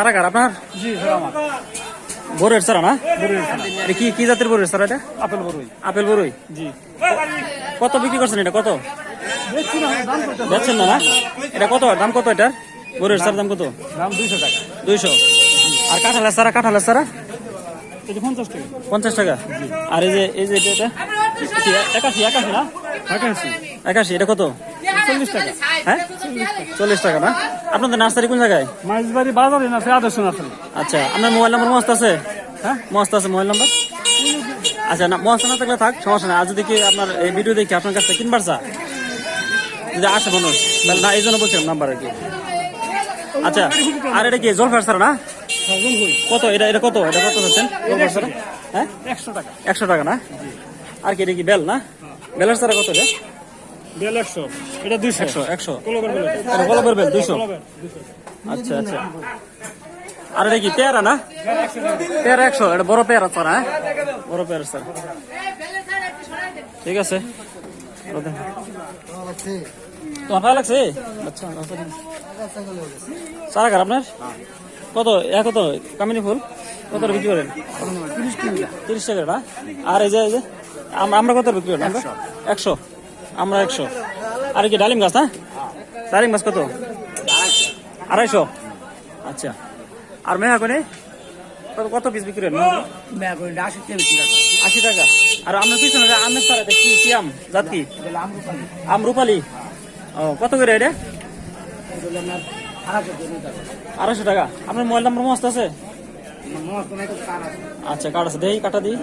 সারা কার আপনার? জি স্যার আমার। বড়ের সারা না? এটা কি কি জাতের বড়ের সারা এটা? আপেল বড়ই আপেল বড়ই জি। কত বিক্রি করছেন এটা কত? বেচছেন না না? এটা কত দাম কত এটার? বড়ের সার দাম কত? দাম দুইশো টাকা। দুইশো। আর কাঁঠালের সারা কাঁঠালের সারা পঞ্চাশ টাকা। পঞ্চাশ টাকা। আর এই যে এই যে এটা? একাশি একাশি না? একাশি। একাশি এটা কত? চল্লিশ টাকা। হ্যাঁ? চল্লিশ টাকা না? আপনাদের নার্সারি কোন জায়গায়? মাইজবাড়ি বাজারে না সে আদর্শ না আসলে আচ্ছা আপনার মোবাইল নাম্বার মস্ত আছে? হ্যাঁ? মস্ত আছে মোবাইল নাম্বার? আচ্ছা না মস্ত না থাকলে থাক সমস্যা নাই। আর যদি কি আপনার এই ভিডিও দেখি আপনার কাছে কিনবার চা যদি আসে মানুষ তাহলে না এই জন্য বলছিলাম নাম্বার আর কি। আচ্ছা আর এটা কি জলফার স্যার না? কত এটা এটা কত? এটা কত হচ্ছেন জলফার স্যার হ্যাঁ? একশো টাকা। একশো টাকা না? আর কি এটা কি বেল না? বেলের স্যার কত রে বেল একশো এটা দুইশো। একশো একশো। কলবের বেল। গোলাপের বেল দুইশো। আচ্ছা আচ্ছা। আর এটা কি পেয়ারা না? পেয়ারা একশো এটা বড় পেয়ারা স্যার হ্যাঁ? বড় পেয়ারা স্যার। ঠিক আছে। ভালো তোমার ভালো লাগছে? আচ্ছা আচ্ছা। সারা কার আপনার? কত? এক কত? কামিনী ফুল? কত বিক্রি করেন? তিরিশ টাকা আর এই যে আমরা কত বিক্রি করেন একশো। আমরা একশো। আর কি ডালিম গাছ না? ডালিম গাছ কত? আড়াইশো। আচ্ছা। আর মেহাগনি কত কত পিস বিক্রি করেন আশি টাকা আর আপনার পিছনে আমের সারা দেখছি সিয়াম জাত কি? আম রূপালি। ও কত করে এটা? আড়াইশো টাকা। আপনার মোবাইল নাম্বার মস্ত আছে? আচ্ছা কার্ড আছে। দেই কাটা দিই।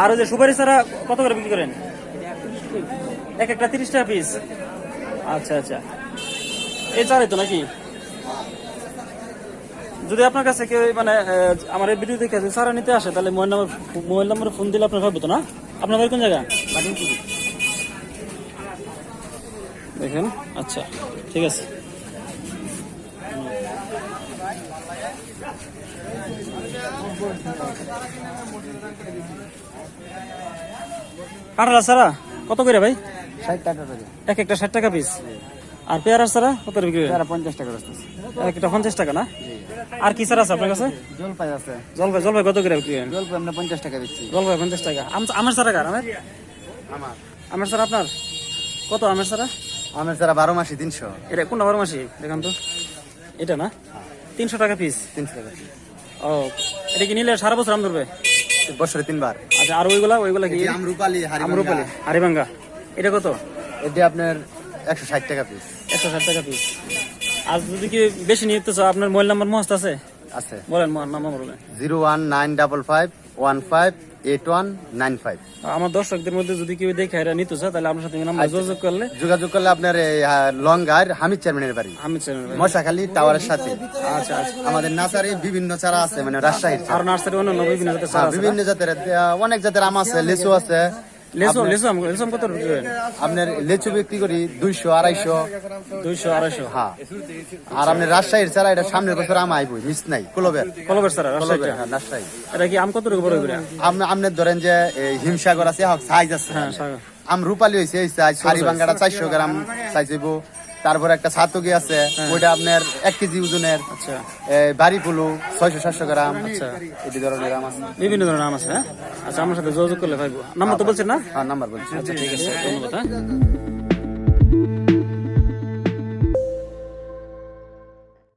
আর ওই যে সুপারি সারা কত করে বিক্রি করেন? এক একটা তিরিশ টাকা পিস আচ্ছা আচ্ছা। এই চারাই তো নাকি? যদি আপনার কাছে কেউ মানে আমার এই ভিডিও দেখে সারা নিতে আসে তাহলে মোবাইল নাম্বার মোবাইল নাম্বারে ফোন দিলে আপনার তো না? আপনার বাড়ি কোন জায়গা? দেখেন আচ্ছা ঠিক আছে। কাঁঠাল সারা কত করে ভাই? ষাট টাকা এক একটা ষাট টাকা পিস আর পেয়ারা সারা কত বিক্রি করেন? পঞ্চাশ টাকা এক একটা পঞ্চাশ টাকা না? আর কি সারা আছে আপনার কাছে? জলপাই আছে। জলপাই জলপাই কত করে বিক্রি জলপাই আমরা পঞ্চাশ টাকা দিচ্ছি। জলপাই পঞ্চাশ টাকা। আম- আমের সারা কার? আমের? আমার। আমের সারা আপনার? কত আমের সারা আমের সারা বারো মাসে তিনশো। এটা কোন বারো মাসি? দেখান তো। এটা না? তিনশো টাকা পিস তিনশো টাকা ও এটা কি নিলে সারা বছর আম ধরবে? বছরে তিনবার। আচ্ছা আর ওইগুলা ওইগুলা কি? আমরুপালি আমরুপালি হারিভাঙ্গা। এটা কত? এটি আপনার একশো ষাট টাকা পিস একশো ষাট টাকা পিস আর যদি কি বেশি নিতে চাও আপনার মোবাইল নাম্বার মস্ত আছে? আছে। বলেন নাম্বার বলেন। Zero one nine double five one five eight one nine five. আমার দর্শকদের মধ্যে যদি কেউ দেখে এরা নিতে চায় তাহলে আপনার সাথে নাম্বার যোগাযোগ করলে যোগাযোগ করলে আপনার লঙ্গার হামিদ চেয়ারম্যানের বাড়ি। আমি চ্যানেল মশাখালী টাওয়ারের সাথে। আচ্ছা আচ্ছা। আমাদের নার্সারি বিভিন্ন চারা আছে মানে রাজশাহীর আর নার্সারি অন্য বিভিন্ন জাতের হ্যাঁ? বিভিন্ন জাতের অনেক জাতের আম আছে লিচু আছে। কত আপনার লিচু বিক্রি করি দুইশো আড়াইশো। দুইশো আড়াইশো। হ্যাঁ আর আপনার রাজশাহীর চারা এটা সামনের বছর আম আইব মিস নাই কুলবের। কলবের চারা কুলবের হ্যাঁ রাজশাহী। এটা কি আম কত রকম বড় করে? আপনি আপনার ধরেন যে হিমসাগর আছে সাইজ আছে। হ্যাঁ আম রূপালী হয়েছে এই সাইজ সারি বাঙ্গাটা চারশো গ্রাম সাইজ হইব। তারপর একটা ছাতকি আছে ওইটা আপনার এক কেজি ওজনের আচ্ছা। এই বাড়ি ফুলু ছয়শো সাতশো গ্রাম। আচ্ছা। এই ধরনের আম আছে। বিভিন্ন ধরনের আম আছে হ্যাঁ? আচ্ছা আমার সাথে যোগাযোগ করলে ভাই নাম্বার তো বলছেন না? হ্যাঁ নাম্বার বলছি। আচ্ছা ঠিক আছে ধন্যবাদ হ্যাঁ।